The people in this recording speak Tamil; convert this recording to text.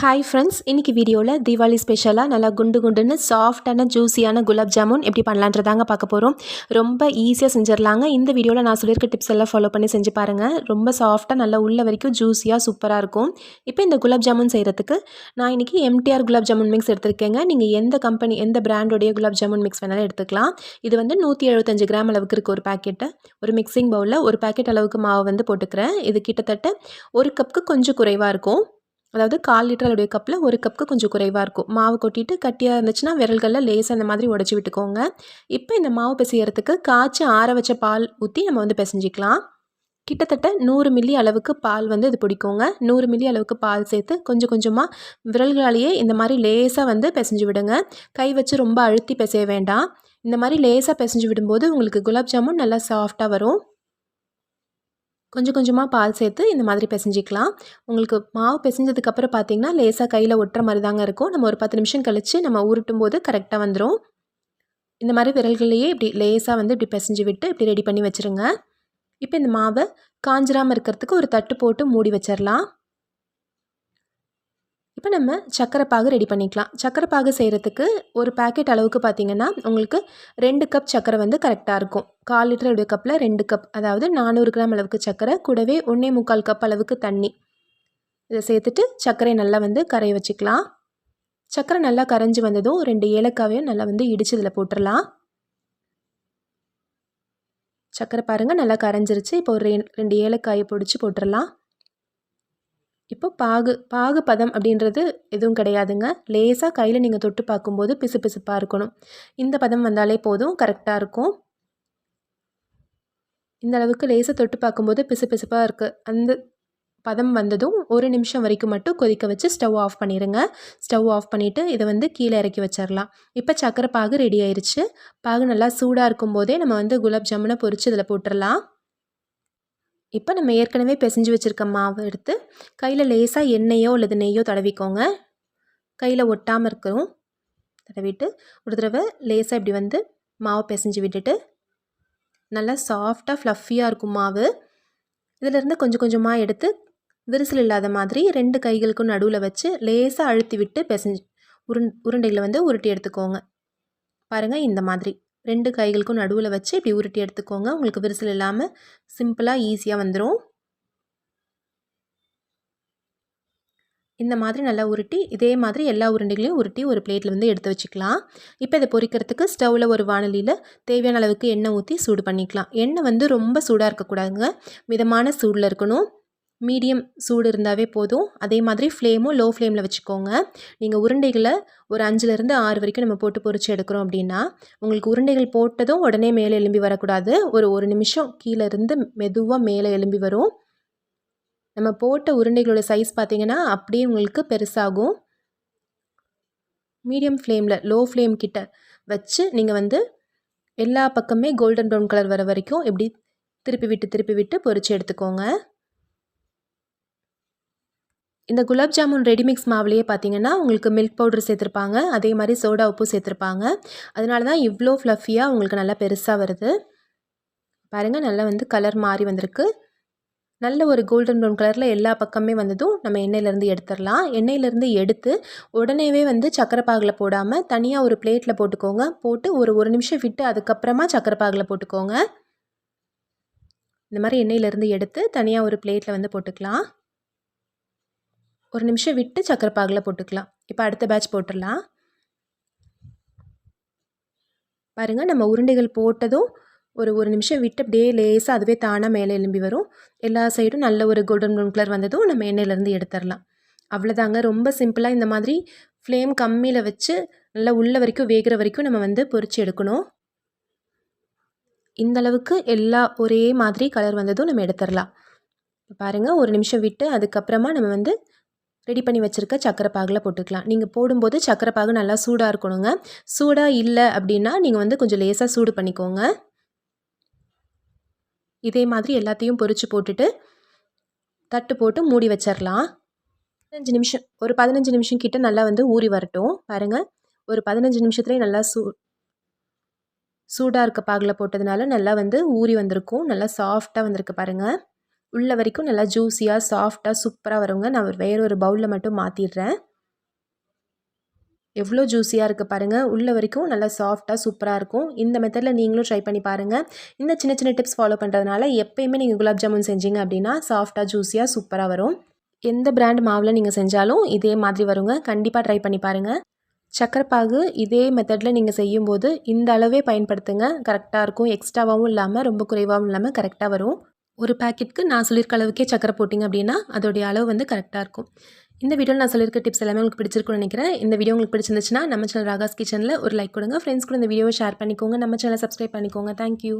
ஹாய் ஃப்ரெண்ட்ஸ் இன்றைக்கி வீடியோவில் தீபாவளி ஸ்பெஷலாக நல்லா குண்டு குண்டுன்னு சாஃப்டான ஜூஸியான குலாப் ஜாமுன் எப்படி பண்ணலான்றதாங்க பார்க்க போகிறோம் ரொம்ப ஈஸியாக செஞ்சிடலாங்க. இந்த வீடியோவில் நான் சொல்லியிருக்க டிப்ஸ் எல்லாம் ஃபாலோ பண்ணி செஞ்சு பாருங்கள் ரொம்ப சாஃப்டாக நல்லா உள்ள வரைக்கும் ஜூஸியாக சூப்பராக இருக்கும். இப்போ இந்த குலாப் ஜாமுன் செய்கிறதுக்கு நான் இன்றைக்கி எம்டிஆர் குலாப் ஜாமுன் மிக்ஸ் எடுத்திருக்கேங்க. நீங்கள் எந்த கம்பெனி எந்த பிராண்டோடைய குலாப் ஜாமுன் மிக்ஸ் வேணாலும் எடுத்துக்கலாம். இது வந்து நூற்றி எழுபத்தஞ்சு கிராம் அளவுக்கு இருக்குது ஒரு பேக்கெட்டு ஒரு மிக்சிங் பவுலில் ஒரு பேக்கெட் அளவுக்கு மாவு வந்து போட்டுக்கிறேன். இது கிட்டத்தட்ட ஒரு கப்புக்கு கொஞ்சம் குறைவாக இருக்கும். அதாவது கால் லிட்டர் அளவுடைய கப்பில் ஒரு கப்புக்கு கொஞ்சம் குறைவாக இருக்கும். மாவு கொட்டிட்டு கட்டியாக இருந்துச்சுன்னா விரல்களில் லேசாக அந்த மாதிரி உடச்சி விட்டுக்கோங்க. இப்போ இந்த மாவு பிசையறதுக்கு காய்ச்சி ஆற வச்ச பால் ஊற்றி நம்ம வந்து பிசைஞ்சிக்கலாம். கிட்டத்தட்ட நூறு மில்லி அளவுக்கு பால் வந்து இது பிடிக்குங்க. நூறு மில்லி அளவுக்கு பால் சேர்த்து கொஞ்சம் கொஞ்சமாக விரல்களாலேயே இந்த மாதிரி லேசாக வந்து பிசைஞ்சு விடுங்க. கை வச்சு ரொம்ப அழுத்தி பிசைய வேண்டாம். இந்த மாதிரி லேசாக பிசைஞ்சு விடும்போது உங்களுக்கு குலாப் ஜாமுன் நல்லா சாஃப்டாக வரும். கொஞ்சம் கொஞ்சமாக பால் சேர்த்து இந்த மாதிரி பிசைஞ்சிக்கலாம். உங்களுக்கு மாவு பிசைஞ்சதுக்கப்புறம் பார்த்தீங்கன்னா லேசாக கையில் ஒட்டுற மாதிரி தாங்க இருக்கும். நம்ம ஒரு பத்து நிமிஷம் கழித்து நம்ம உருட்டும் போது கரெக்டாக வந்துடும் இந்த மாதிரி விரல்கள்லையே இப்படி லேசாக வந்து இப்படி பிசைஞ்சு விட்டு இப்படி ரெடி பண்ணி வச்சுருங்க. இப்போ இந்த மாவை காஞ்சிராமல் இருக்கிறதுக்கு ஒரு தட்டு போட்டு மூடி வச்சிடலாம் இப்போ நம்ம சக்கரை பாகு ரெடி பண்ணிக்கலாம். சக்கரை பாகு செய்கிறதுக்கு ஒரு பேக்கெட் அளவுக்கு பார்த்திங்கன்னா உங்களுக்கு ரெண்டு கப் சக்கரை வந்து கரெக்டாக இருக்கும். கால் லிட்டர் உடைய கப்பில் ரெண்டு கப் அதாவது நானூறு கிராம் அளவுக்கு சக்கரை கூடவே ஒன்றே முக்கால் கப் அளவுக்கு தண்ணி. இதை சேர்த்துட்டு சர்க்கரையை நல்லா வந்து கரைய வச்சுக்கலாம். சக்கரை நல்லா கரைஞ்சி வந்ததும் ரெண்டு ஏலக்காவையும் நல்லா வந்து இடித்து இதில் போட்டுடலாம். சக்கரை பாருங்கள் நல்லா கரைஞ்சிருச்சு. இப்போ ஒரு ரெண்டு ஏலக்காயை பிடிச்சி போட்டுடலாம். இப்போ பாகு பாகு பதம் அப்படின்றது எதுவும் கிடையாதுங்க. லேசாக கையில் நீங்கள் தொட்டு பார்க்கும்போது பிசு பிசுப்பாக இருக்கணும். இந்த பதம் வந்தாலே போதும் கரெக்டாக இருக்கும். இந்த அளவுக்கு லேசாக தொட்டு பார்க்கும்போது பிசு பிசுப்பாக இருக்குது அந்த பதம் வந்ததும் ஒரு நிமிஷம் வரைக்கும் மட்டும் கொதிக்க வச்சு ஸ்டவ் ஆஃப் பண்ணிடுங்க ஸ்டவ் ஆஃப் பண்ணிவிட்டு இதை வந்து கீழே இறக்கி வச்சிடலாம் இப்போ சக்கரை பாகு ரெடி ஆயிடுச்சு பாகு நல்லா சூடாக இருக்கும் போதே நம்ம வந்து குலாப் ஜாமுனை பொறிச்சு இதில் போட்டுடலாம் இப்போ நம்ம ஏற்கனவே பிசைஞ்சு வச்சுருக்க மாவு எடுத்து கையில் லேசாக எண்ணெயோ அல்லது நெய்யோ தடவிக்கோங்க. கையில் ஒட்டாமல் இருக்கிறோம் தடவிட்டு ஒரு தடவை லேசாக இப்படி வந்து மாவை பிசைஞ்சு விட்டுட்டு நல்லா சாஃப்டாக ஃப்ளஃபியாக இருக்கும் மாவு. இதிலேருந்து கொஞ்சம் கொஞ்சமாக எடுத்து விரிசல் இல்லாத மாதிரி ரெண்டு கைகளுக்கும் நடுவில் வச்சு லேசாக அழுத்தி விட்டு பிசைஞ்சு உருண் உருண்டைகளை வந்து உருட்டி எடுத்துக்கோங்க. பாருங்கள் இந்த மாதிரி. ரெண்டு கைகளுக்கும் நடுவில் வச்சு இப்படி உருட்டி எடுத்துக்கோங்க. உங்களுக்கு விரிசல் இல்லாமல் சிம்பிளாக ஈஸியாக வந்துடும் இந்த மாதிரி நல்லா உருட்டி இதே மாதிரி எல்லா உருண்டைகளையும் உருட்டி ஒரு பிளேட்டில் வந்து எடுத்து வச்சுக்கலாம். இப்போ இதை பொரிக்கிறதுக்கு ஸ்டவ்வில் ஒரு வானலியில் தேவையான அளவுக்கு எண்ணெய் ஊற்றி சூடு பண்ணிக்கலாம். எண்ணெய் வந்து ரொம்ப சூடாக இருக்கக்கூடாதுங்க. மிதமான சூடில் இருக்கணும். மீடியம் சூடு இருந்தாவே போதும். அதே மாதிரி ஃப்ளேமும் லோ ஃப்ளேமில் வச்சுக்கோங்க. நீங்கள் உருண்டைகளை ஒரு அஞ்சுலேருந்து ஆறு வரைக்கும் நம்ம போட்டு பொறிச்சு எடுக்கிறோம் அப்படின்னா உங்களுக்கு உருண்டைகள் போட்டதும் உடனே மேலே எலும்பி வரக்கூடாது. ஒரு ஒரு நிமிஷம் கீழே இருந்து மெதுவாக மேலே எலும்பி வரும். நம்ம போட்ட உருண்டைகளோட சைஸ் பார்த்திங்கன்னா அப்படியே உங்களுக்கு பெருசாகும். மீடியம் ஃப்ளேமில் லோ ஃப்ளேம் கிட்ட வச்சு நீங்கள் வந்து எல்லா பக்கமே கோல்டன் ப்ரௌன் கலர் வர வரைக்கும் எப்படி திருப்பி விட்டு திருப்பி விட்டு பொறிச்சு எடுத்துக்கோங்க. இந்த குலாப் ஜாமுன் ரெடிமிக்ஸ் மாவுலேயே பார்த்தீங்கன்னா உங்களுக்கு மில்க் பவுடர் சேர்த்துருப்பாங்க. அதே மாதிரி சோடா உப்பு சேர்த்துருப்பாங்க. அதனால தான் இவ்வளோ ஃப்ளஃபியாக உங்களுக்கு நல்லா பெருசாக வருது. பாருங்கள் நல்லா வந்து கலர் மாறி வந்திருக்கு. நல்ல ஒரு கோல்டன் ப்ரௌன் கலரில் எல்லா பக்கமே வந்ததும் நம்ம எண்ணெயிலேருந்து எடுத்துடலாம். எண்ணெயிலேருந்து எடுத்து உடனேவே வந்து சக்கரை பாகில் போடாமல் தனியாக ஒரு பிளேட்டில் போட்டுக்கோங்க. போட்டு ஒரு ஒரு நிமிஷம் விட்டு அதுக்கப்புறமா சக்கரை பாகில் போட்டுக்கோங்க. இந்த மாதிரி எண்ணெயிலேருந்து எடுத்து தனியாக ஒரு பிளேட்டில் வந்து போட்டுக்கலாம். ஒரு நிமிஷம் விட்டு சக்கரை பாகில் போட்டுக்கலாம். இப்போ அடுத்த பேட்ச் போட்டுடலாம். பாருங்கள் நம்ம உருண்டைகள் போட்டதும் ஒரு ஒரு நிமிஷம் விட்டு அப்படியே லேசாக அதுவே தானாக மேலே எலும்பி வரும். எல்லா சைடும் நல்ல ஒரு கோல்டன் ப்ரௌன் கலர் வந்ததும் நம்ம எண்ணெயிலேருந்து எடுத்துடலாம். அவ்வளோதாங்க ரொம்ப சிம்பிளாக இந்த மாதிரி ஃப்ளேம் கம்மியில் வச்சு நல்லா உள்ள வரைக்கும் வேகிற வரைக்கும் நம்ம வந்து பொறிச்சு எடுக்கணும். இந்த அளவுக்கு எல்லா ஒரே மாதிரி கலர் வந்ததும் நம்ம எடுத்துடலாம். பாருங்கள் ஒரு நிமிஷம் விட்டு அதுக்கப்புறமா நம்ம வந்து ரெடி பண்ணி வச்சுருக்க சக்கரை பாகில் போட்டுக்கலாம். நீங்கள் போடும்போது சக்கரை பாகு நல்லா சூடாக இருக்கணுங்க. சூடாக இல்லை அப்படின்னா நீங்கள் வந்து கொஞ்சம் லேசாக சூடு பண்ணிக்கோங்க. இதே மாதிரி எல்லாத்தையும் பொறிச்சு போட்டுட்டு தட்டு போட்டு மூடி வச்சிடலாம் பதினஞ்சு நிமிஷம் ஒரு பதினஞ்சு நிமிஷம் கிட்ட நல்லா வந்து ஊறி வரட்டும். பாருங்கள் ஒரு பதினஞ்சு நிமிஷத்துலேயே நல்லா சூ சூடாக இருக்க பாகில் போட்டதுனால நல்லா வந்து ஊறி வந்திருக்கும். நல்லா சாஃப்டாக வந்திருக்கு பாருங்கள் உள்ள வரைக்கும் நல்லா ஜூஸியாக சாஃப்டாக சூப்பராக வருங்க. நான் வேற ஒரு பவுலில் மட்டும் மாற்றிடுறேன் எவ்வளோ ஜூஸியாக இருக்குது பாருங்கள் உள்ள வரைக்கும் நல்லா சாஃப்டாக சூப்பராக இருக்கும். இந்த மெத்தடில் நீங்களும் ட்ரை பண்ணி பாருங்கள் இந்த சின்ன சின்ன டிப்ஸ் ஃபாலோ பண்ணுறதுனால எப்பயுமே நீங்கள் குலாப் ஜாமுன் செஞ்சீங்க அப்படின்னா சாஃப்டாக ஜூஸியாக சூப்பராக வரும். எந்த பிராண்ட் மாவில் நீங்கள் செஞ்சாலும் இதே மாதிரி வருங்க. கண்டிப்பாக ட்ரை பண்ணி பாருங்கள் சக்கரைப்பாகு இதே மெத்தடில் நீங்கள் செய்யும்போது இந்த அளவே பயன்படுத்துங்க. கரெக்டாக இருக்கும். எக்ஸ்ட்ராவாகவும் இல்லாமல் ரொம்ப குறைவாகவும் இல்லாமல் கரெக்டாக வரும். ஒரு பேக்கெட்டுக்கு நான் சொல்லியிருக்க அளவுக்கே சக்கரை போட்டிங்க அப்படின்னா அதோடைய அளவு வந்து கரெக்டாக இருக்கும். இந்த வீடியோவில் நான் சொல்லியிருக்க டிப்ஸ் எல்லாமே உங்களுக்கு பிடிச்சிருக்கும்னு நினைக்கிறேன். இந்த வீடியோ உங்களுக்கு பிடிச்சிருந்துச்சுன்னா நம்ம சேனல் ராகாஸ் கிச்சனில் ஒரு லைக் கொடுங்க. ஃப்ரெண்ட்ஸ் கூட இந்த வீடியோவை ஷேர் பண்ணிக்கோங்க. நம்ம சேனலை சப்ஸ்கிரைப் பண்ணிக்கோங்க. தேங்க்யூ